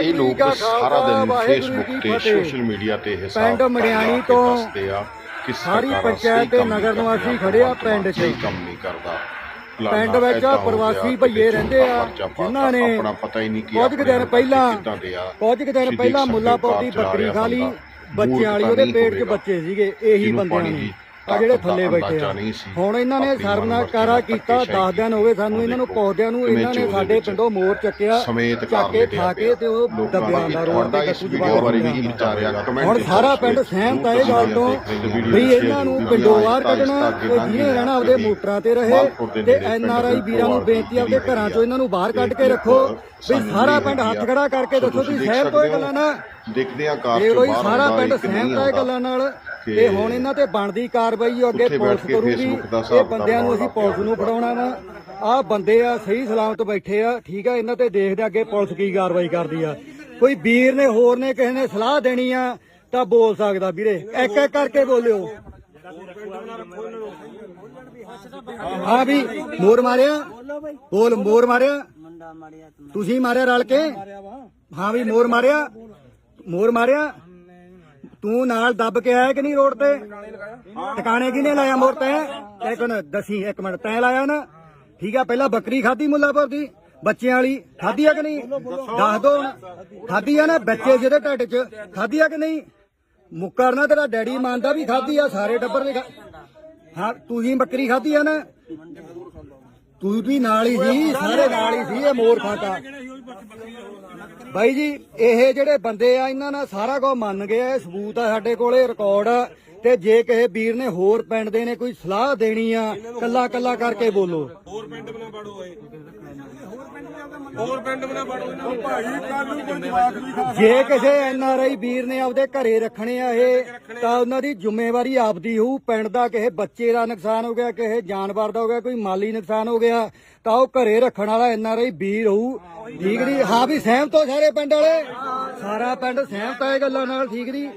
ਇਹ ਲੋਕ ਸਾਰਾ ਦਿਨ ਫੇਸਬੁੱਕ ਤੇ। ਸੋਸ਼ਲ ਮੀਡੀਆ ਤੇ ਹਿਸਾਬ ਪਿੰਡ ਕੇ ਤੋਂ ਦੱਸਦੇ ਆ ਕਿ ਸਾਰੀ ਪੰਚਾਇਤ ਤੇ ਨਗਰ ਨਿਵਾਸੀ ਕਰਦੀਆਂ, ਖੜੇ ਆ ਭਗਵੰਤ ਪਿੰਡ 'ਚ। ਕੰਮ ਨਹੀਂ ਕਰਦਾ ਪਿੰਡ ਵਿੱਚ ਪ੍ਰਵਾਸੀ ਭਈਏ ਰਹਿੰਦੇ ਆ, ਜਿਨ੍ਹਾਂ ਨੇ ਆਪਣਾ ਪਤਾ ਹੀ ਨਹੀਂ ਕਿ ਕੁਝ ਦਿਨ ਪਹਿਲਾਂ ਕੁਝ ਦਿਨ ਪਹਿਲਾਂ ਮੁੱਲਾਪੁਰ ਦੀ ਬੱਕਰੀ ਖਾ ਲਈ ਮੂਰਖ ਬੱਚਿਆਂ ਵਾਲੀ ਤਾਂ ਉਹਦੇ ਪੇਟ 'ਚ। ਬੱਚੇ ਸੀਗੇ ਇਹੀ ਬੰਦਿਆਂ ਪਾਣੀ ਨੇ ਆ ਜਿਹੜੇ ਥੱਲੇ ਬੈਠੇ ਆ। ਹੁਣ ਇਹਨਾਂ ਨੇ ਆਪਣੀ ਸਰਨਾ ਮਨਮਰਜ਼ੀ ਕਾਰਾ ਨਾਲ ਕੀਤਾ ਧੱਕੇਸ਼ਾਹੀ 10 ਦਿਨ ਹੋ ਗਏ ਸਾਨੂੰ ਇਹਨਾਂ ਨੂੰ ਪੌਦਿਆਂ ਨੂੰ ਇਹਨਾਂ ਨੇ ਸਾਡੇ ਪਿੰਡੋਂ ਮੋਰ ਚੱਕਿਆ ਚੱਕ ਕੇ ਖਾ ਕੇ ਤੇ ਉਹ ਦੱਬਿਆਂ ਦਾ ਰੋਡ ਤੇ ਵੀ ਜਵਾਬ ਹੁਣ ਸਾਰਾ ਪਿੰਡ ਸਹਿਮਤ ਹੈ ਇਹ ਗੱਲ ਤੋਂ ਵੀ ਇਹਨਾਂ ਨੂੰ ਪਿੰਡੋਂ ਬਾਹਰ ਕੱਢਣਾ ਤੇ ਜਿਹਨੇ ਰਹਿਣਾ ਆਪਦੇ ਮੋਟਰਾਂ ਤੇ ਰਹੇ ਤੇ ਐਨ ਆਰ ਆਈ ਵੀਰਾਂ ਨੂੰ ਬੇਨਤੀ ਆਪਦੇ ਘਰਾਂ ਚੋਂ ਇਹਨਾਂ ਨੂੰ ਬਾਹਰ ਕੱਢ ਕੇ ਰੱਖੋ। ਵੀ ਸਾਰਾ ਪਿੰਡ ਹੱਥ ਖੜਾ ਕਰਕੇ ਦੱਸੋ ਤੁਸੀਂ ਸਹਿਮਤ ਹੋਏ ਗੱਲਾਂ ਨਾਲ ਦੇਖਦੇ ਆ ਕਾਰ ਚੋਂ ਬਾਹਰ ਸਾਰਾ ਪਿੰਡ ਸਹਿਮਤ ਹੈ। ਗੱਲਾਂ ਨਾਲ ਤੇ ਹੁਣ ਇਹਨਾਂ ਤੇ ਬਣਦੀ ਕਾਰਵਾਈ ਅੱਗੇ ਪੁਲਿਸ ਕਰੂਗੀ। ਇਹ ਬੰਦਿਆਂ ਨੂੰ ਅਸੀਂ ਪੁਲਿਸ ਨੂੰ ਫੜਾਉਣਾ ਵਾ। ਆਹ ਬੰਦੇ ਆ ਸਹੀ ਸਲਾਮਤ ਬੈਠੇ ਆ ਠੀਕ ਆ ਇਹਨਾਂ ਤੇ ਦੇਖਦੇ ਆ ਅੱਗੇ ਪੁਲਿਸ ਕੀ ਕਾਰਵਾਈ ਕਰਦੀ ਆ। ਕੋਈ ਵੀਰ ਨੇ ਹੋਰ ਨੇ ਕਿਸੇ ਨੇ ਸਲਾਹ ਦੇਣੀ ਆ ਤਾਂ ਬੋਲ ਸਕਦਾ ਵੀਰੇ। ਇੱਕ ਇੱਕ ਕਰਕੇ ਬੋਲਿਓ। ਹਾਂ ਵੀ ਮੋਰ ਮਾਰਿਆ? ਬੋਲ ਮੋਰ ਮਾਰਿਆ? ਤੁਸੀਂ ਮਾਰਿਆ ਰਲ ਕੇ? ਹਾਂ ਵੀ ਮੋਰ ਮਾਰਿਆ? ਮੋਰ ਮਾਰਿਆ? ਤੂੰ ਨਾਲ ਦੱਬ ਕੇ ਆਇਆ ਕਿ ਨਹੀਂ ਰੋਡ ਤੇ? ਟਿਕਾਣੇ ਕਿਨੇ ਲਾਇਆ ਮੋਰ ਤੇ? ਇੱਕ ਮਿੰਟ ਦਸੀ ਇੱਕ ਮਿੰਟ ਤੈਂ ਲਾਇਆ ਨਾ? ਠੀਕ ਆ ਪਹਿਲਾਂ ਬੱਕਰੀ ਖਾਧੀ ਮੁੱਲਾਪੁਰ ਦੀ? ਬੱਚਿਆਂ ਵਾਲੀ ਖਾਧੀ ਆ ਕਿ ਨਹੀਂ? ਦੱਸ। ਦੋ ਹੁਣ। ਖਾਧੀ ਆ ਨਾ ਬੱਚੇ ਜਿਹਦੇ ਢਿੱਡ 'ਚ। ਖਾਧੀ ਆ ਕਿ ਨਹੀਂ? ਮੁੱਕਰ ਨਾ ਤੇਰਾ ਡੈਡੀ ਮੰਨਦਾ ਵੀ ਖਾਧੀ ਆ ਸਾਰੇ ਟੱਬਰ ਨੇ ਹਾਂ ਤੁਸੀਂ ਬੱਕਰੀ ਖਾਧੀ ਆ ਨਾ? ਤੂੰ ਵੀ ਨਾਲ ਹੀ ਸੀ ਸਾਰੇ ਨਾਲ ਹੀ ਸੀ ਇਹ ਮੋਰ ਖਾਤਾ। ਬਾਈ ਜੀ, ਇਹ ਜਿਹੜੇ ਬੰਦੇ ਆ, ਇਹਨਾਂ ਨਾਲ ਸਾਰਾ ਕੁਝ ਮੰਨ ਗਏ ਆ, ਇਹ ਸਬੂਤ ਆ ਸਾਡੇ ਕੋਲੇ ਰਿਕਾਰਡ ਆ। ਤੇ ਜੇ ਕਿਸੇ ਵੀਰ ਨੇ ਹੋਰ ਪਿੰਡ ਦੇ ਨੇ ਕੋਈ ਸਲਾਹ ਦੇਣੀ ਆ ਕੱਲਾ ਕੱਲਾ ਕਰਕੇ ਬੋਲੋ। ਹੋਰ ਪਿੰਡ ਬਣਾ ਬਾੜੋ ਏ ਹੋਰ ਪਿੰਡ ਬਣਾ ਬਾੜੋ ਇਹਨਾਂ ਨੂੰ ਭਾਈ ਕੱਲ ਨੂੰ ਕੋਈ ਜਵਾਕ ਵੀ ਖਾ ਜੇ ਕਿਸੇ ਐਨ ਆਰ ਆਈ ਵੀਰ ਨੇ ਆਪਦੇ ਘਰੇ ਰੱਖਣੇ ਆ ਇਹ ਤਾਂ ਉਹਨਾਂ ਦੀ ਜ਼ਿੰਮੇਵਾਰੀ ਆਪਦੀ ਹੋਊ। ਪਿੰਡ ਦਾ ਕਿਸੇ ਬੱਚੇ ਦਾ ਨੁਕਸਾਨ ਹੋ ਗਿਆ ਕਿਸੇ ਜਾਨਵਰ ਦਾ ਹੋ ਗਿਆ ਕੋਈ ਮਾਲੀ ਨੁਕਸਾਨ ਹੋ ਗਿਆ ਤਾਂ ਉਹ ਘਰੇ ਰੱਖਣ ਵਾਲਾ ਐਨ ਆਰ ਆਈ ਵੀਰ ਹੋਊ। ਠੀਕ ਨਹੀਂ ਹਾਂ ਵੀ ਸਹਿਮਤ ਹੋ ਸਾਰੇ ਪਿੰਡ ਵਾਲੇ? ਸਾਰਾ ਪਿੰਡ ਸਹਿਮਤ ਹੈ ਗੱਲਾਂ ਨਾਲ ਠੀਕ ਨਹੀਂ